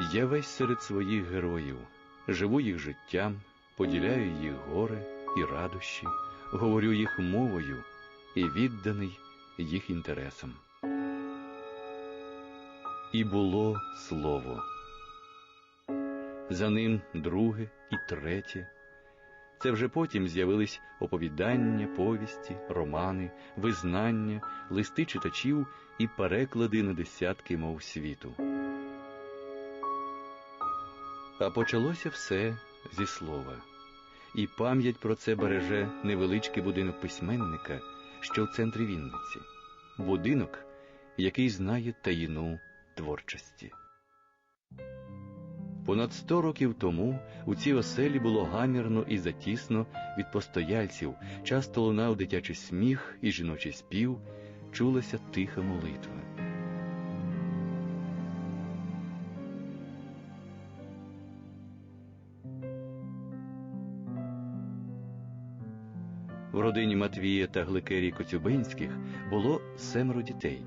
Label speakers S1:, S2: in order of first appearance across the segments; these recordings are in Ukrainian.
S1: Я весь серед своїх героїв, живу їх життям, поділяю їх горе і радощі, говорю їх мовою і відданий їх інтересам. І було слово. За ним друге і третє. Це вже потім з'явились оповідання, повісті, романи, визнання, листи читачів і переклади на десятки мов світу. А почалося все зі слова, і пам'ять про це береже невеличкий будинок письменника, що в центрі Вінниці, будинок, який знає таїну творчості. Понад сто років тому у цій оселі було гамірно і затісно від постояльців, часто лунав дитячий сміх і жіночий спів, чулася тиха молитва. В родині Матвія та Гликерії Коцюбинських було семеро дітей.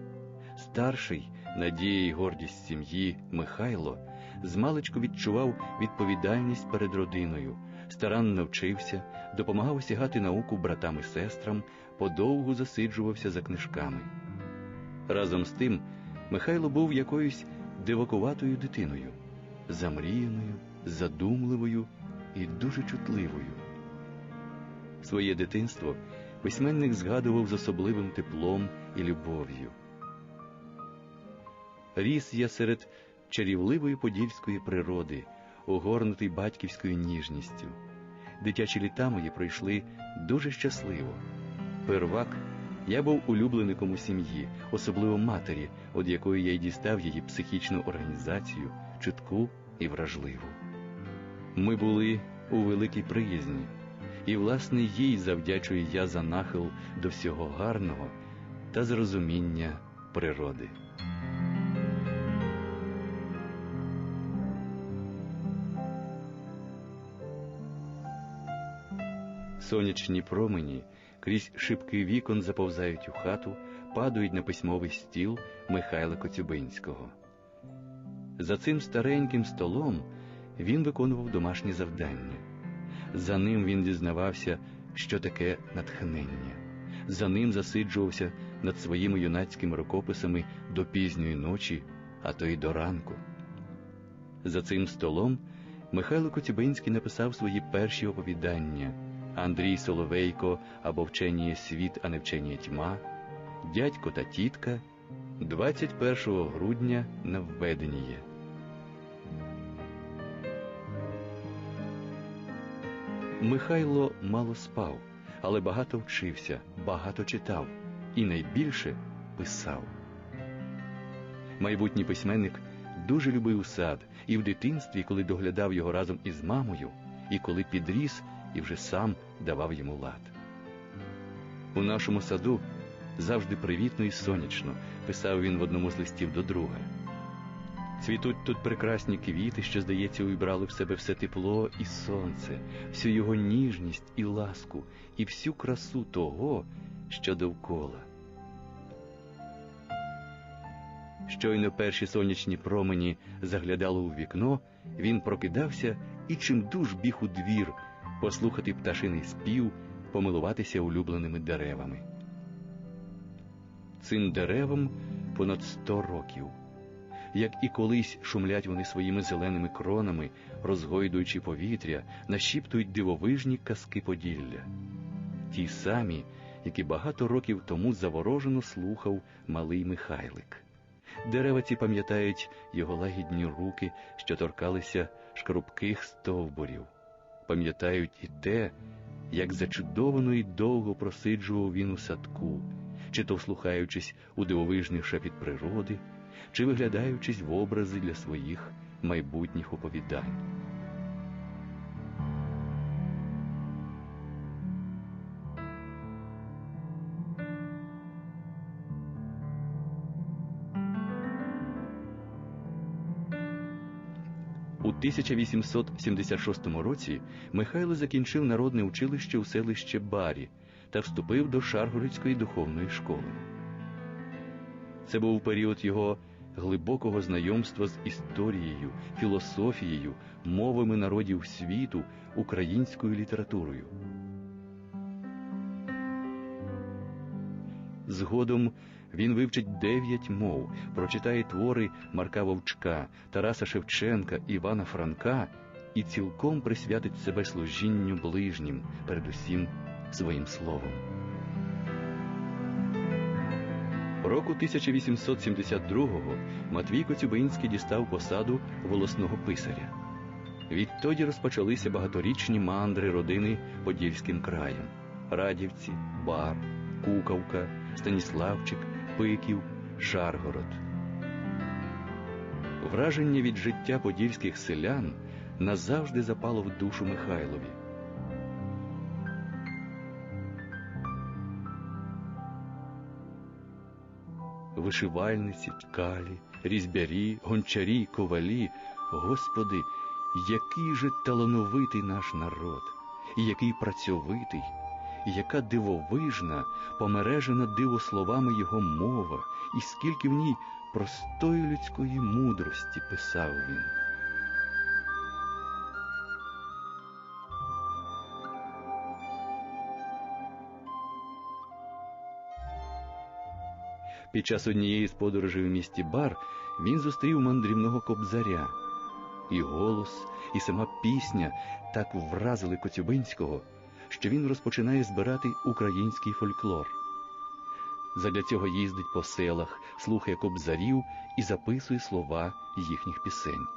S1: Старший, надія й гордість сім'ї Михайло, змалечку відчував відповідальність перед родиною, старанно вчився, допомагав осягати науку братам і сестрам, подовгу засиджувався за книжками. Разом з тим, Михайло був якоюсь дивакуватою дитиною, замріяною, задумливою і дуже чутливою. Своє дитинство письменник згадував з особливим теплом і любов'ю. Ріс я серед чарівливої подільської природи, огорнутий батьківською ніжністю. Дитячі літа мої пройшли дуже щасливо. Первак я був улюблеником у сім'ї, особливо матері, від якої я й дістав її психічну організацію, чутку і вражливу. Ми були у великій приязні, і, власне, їй завдячую я за нахил до всього гарного та зрозуміння природи. Сонячні промені крізь шибки вікон заповзають у хату, падають на письмовий стіл Михайла Коцюбинського. За цим стареньким столом він виконував домашні завдання. За ним він дізнавався, що таке натхнення. За ним засиджувався над своїми юнацькими рукописами до пізньої ночі, а то й до ранку. За цим столом Михайло Коцюбинський написав свої перші оповідання. Андрій Соловейко або вченіє світ, а не вченіє тьма, дядько та тітка 21 грудня на введеніє. Михайло мало спав, але багато вчився, багато читав і найбільше писав. Майбутній письменник дуже любив сад і в дитинстві, коли доглядав його разом із мамою, і коли підріс і вже сам давав йому лад. У нашому саду завжди привітно і сонячно, писав він в одному з листів до друга. Цвітуть тут прекрасні квіти, що, здається, увібрали в себе все тепло і сонце, всю його ніжність і ласку, і всю красу того, що довкола. Щойно перші сонячні промені заглядали у вікно, він прокидався і чимдуж біг у двір, послухати пташиний спів, помилуватися улюбленими деревами. Цим деревам понад сто років. Як і колись шумлять вони своїми зеленими кронами, розгойдуючи повітря, нашіптують дивовижні казки Поділля, ті самі, які багато років тому заворожено слухав малий Михайлик. Дерева ці пам'ятають його лагідні руки, що торкалися шкрупких стовбурів пам'ятають і те, як зачудовано і довго просиджував він у садку, чи то вслухаючись у дивовижний шепіт природи, чи виглядаючись в образи для своїх майбутніх оповідань. У 1876 році Михайло закінчив народне училище у селище Барі та вступив до Шаргородської духовної школи. Це був період його глибокого знайомства з історією, філософією, мовами народів світу, українською літературою. Згодом він вивчить дев'ять мов, прочитає твори Марка Вовчка, Тараса Шевченка, Івана Франка і цілком присвятить себе служінню ближнім, передусім своїм словом. Року 1872-го Матвій Коцюбинський дістав посаду волосного писаря. Відтоді розпочалися багаторічні мандри родини Подільським краєм: Радівці, Бар, Кукавка, Станіславчик, Пиків, Шаргород. Враження від життя подільських селян назавжди запало в душу Михайлові. Вишивальниці, ткалі, різьбярі, гончарі, ковалі. Господи, який же талановитий наш народ, і який працьовитий, і яка дивовижна, помережена дивословами його мова, і скільки в ній простої людської мудрості писав він. Під час однієї з подорожей в місті Бар він зустрів мандрівного кобзаря. І голос, і сама пісня так вразили Коцюбинського, що він розпочинає збирати український фольклор. Задля цього їздить по селах, слухає кобзарів і записує слова їхніх пісень.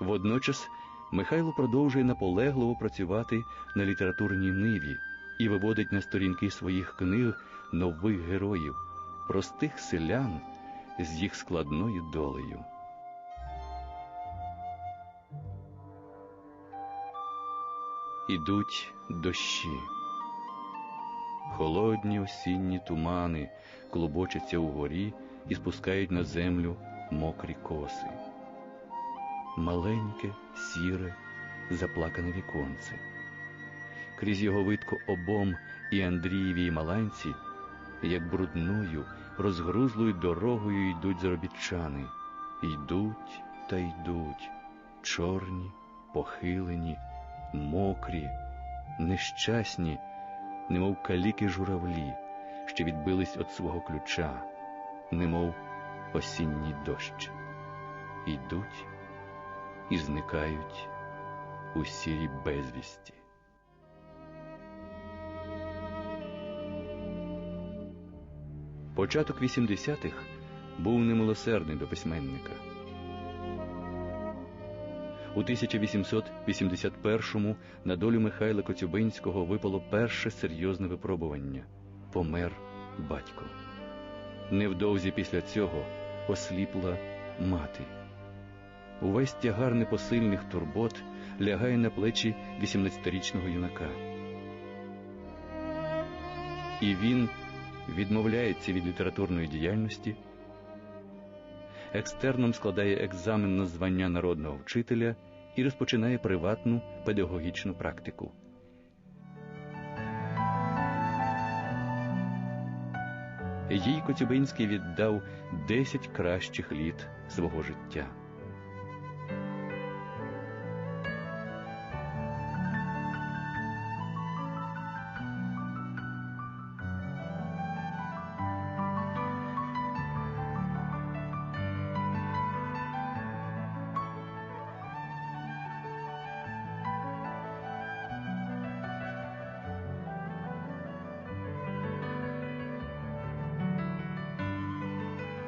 S1: Водночас Михайло продовжує наполегливо працювати на літературній ниві і виводить на сторінки своїх книг нових героїв, простих селян з їх складною долею. Ідуть дощі. Холодні осінні тумани клубочаться угорі і спускають на землю мокрі коси. Маленьке, сіре, заплакане віконце. Крізь його видко обом і Андрієвій маланці, як брудною, розгрузлою дорогою йдуть заробітчани. Йдуть та йдуть, чорні, похилені, мокрі, нещасні немов каліки журавлі, що відбились від свого ключа, немов осінній дощ, йдуть і зникають у сірій безвісті. Початок 80-х був немилосердний до письменника. У 1881-му на долю Михайла Коцюбинського випало перше серйозне випробування помер батько. Невдовзі після цього осліпла мати. Увесь тягар непосильних турбот лягає на плечі 18-річного юнака. І він відмовляється від літературної діяльності екстерном складає екзамен на звання народного вчителя і розпочинає приватну педагогічну практику. Їй Коцюбинський віддав 10 кращих літ свого життя.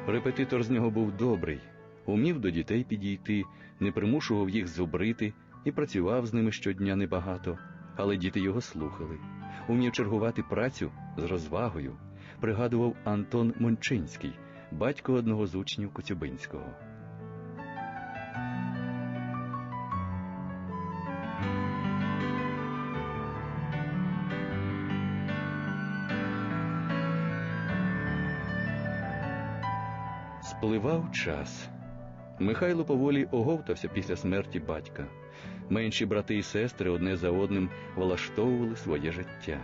S1: Репетитор з нього був добрий, умів до дітей підійти, не примушував їх зубрити і працював з ними щодня небагато, але діти його слухали, умів чергувати працю з розвагою, пригадував Антон Мончинський, батько одного з учнів Коцюбинського. Спливав час. Михайло поволі оговтався після смерті батька. Менші брати і сестри одне за одним влаштовували своє життя.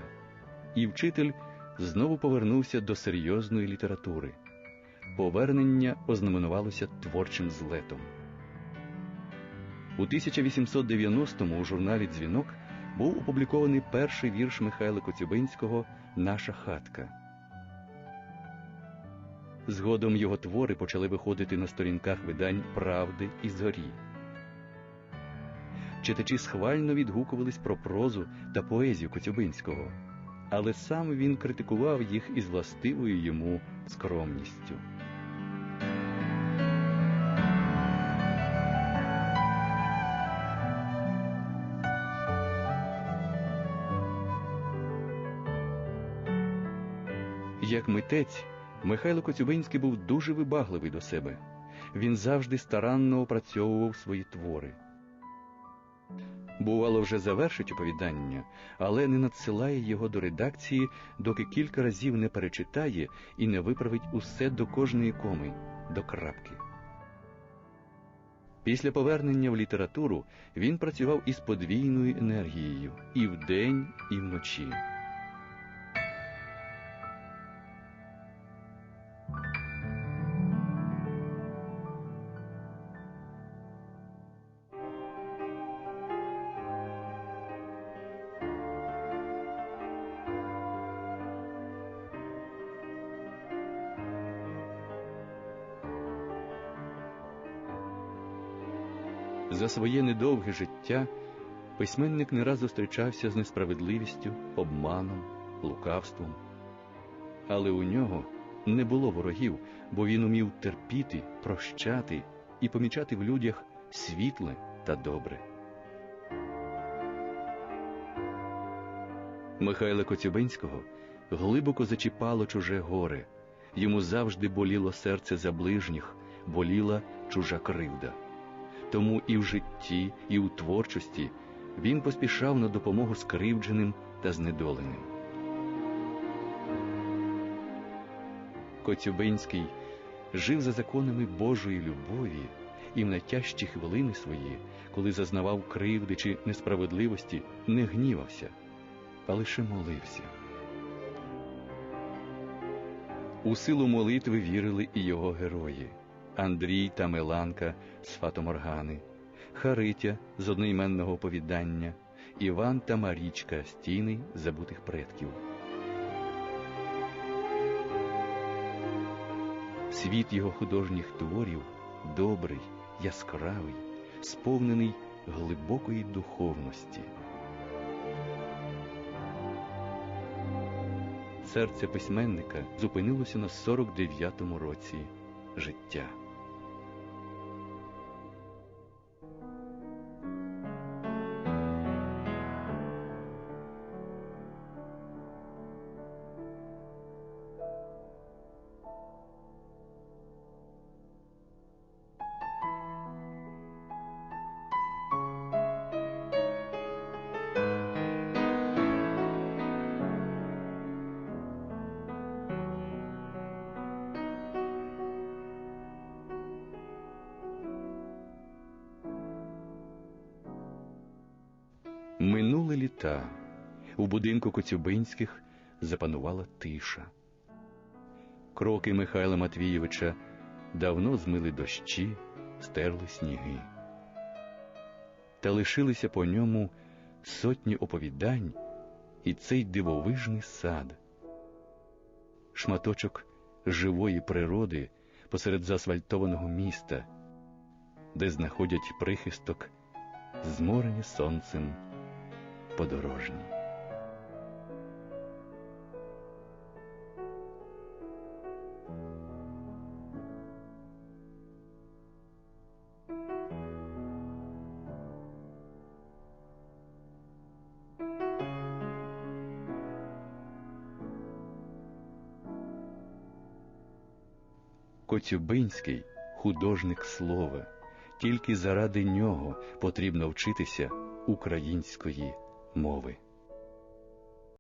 S1: І вчитель знову повернувся до серйозної літератури. повернення ознаменувалося творчим злетом. У 1890-му у журналі Дзвінок був опублікований перший вірш Михайла Коцюбинського Наша хатка. Згодом його твори почали виходити на сторінках видань Правди і Зорі. Читачі схвально відгукувались про прозу та поезію Коцюбинського, але сам він критикував їх із властивою йому скромністю. Як митець, Михайло Коцюбинський був дуже вибагливий до себе. Він завжди старанно опрацьовував свої твори. Бувало, вже завершить оповідання, але не надсилає його до редакції, доки кілька разів не перечитає і не виправить усе до кожної коми, до крапки. Після повернення в літературу він працював із подвійною енергією і вдень, і вночі. За своє недовге життя письменник не раз зустрічався з несправедливістю, обманом, лукавством. Але у нього не було ворогів, бо він умів терпіти, прощати і помічати в людях світле та добре. Михайла Коцюбинського глибоко зачіпало чуже горе. Йому завжди боліло серце за ближніх, боліла чужа кривда. Тому і в житті, і у творчості він поспішав на допомогу скривдженим та знедоленим. Коцюбинський жив за законами Божої любові і в найтяжчі хвилини свої, коли зазнавав кривди чи несправедливості, не гнівався, а лише молився. У силу молитви вірили і його герої. Андрій та Меланка з Фатоморгани, Харитя з одноіменного оповідання, Іван та Марічка з забутих предків. Світ його художніх творів добрий, яскравий, сповнений глибокої духовності. Серце письменника зупинилося на 49-му році життя. Минули. У будинку Коцюбинських запанувала тиша. Кроки Михайла Матвійовича давно змили дощі, стерли сніги. Та лишилися по ньому сотні оповідань і цей дивовижний сад, шматочок живої природи посеред заасфальтованого міста, де знаходять прихисток, зморені сонцем подорожні. Коцюбинський художник слова. Тільки заради нього потрібно вчитися української мови.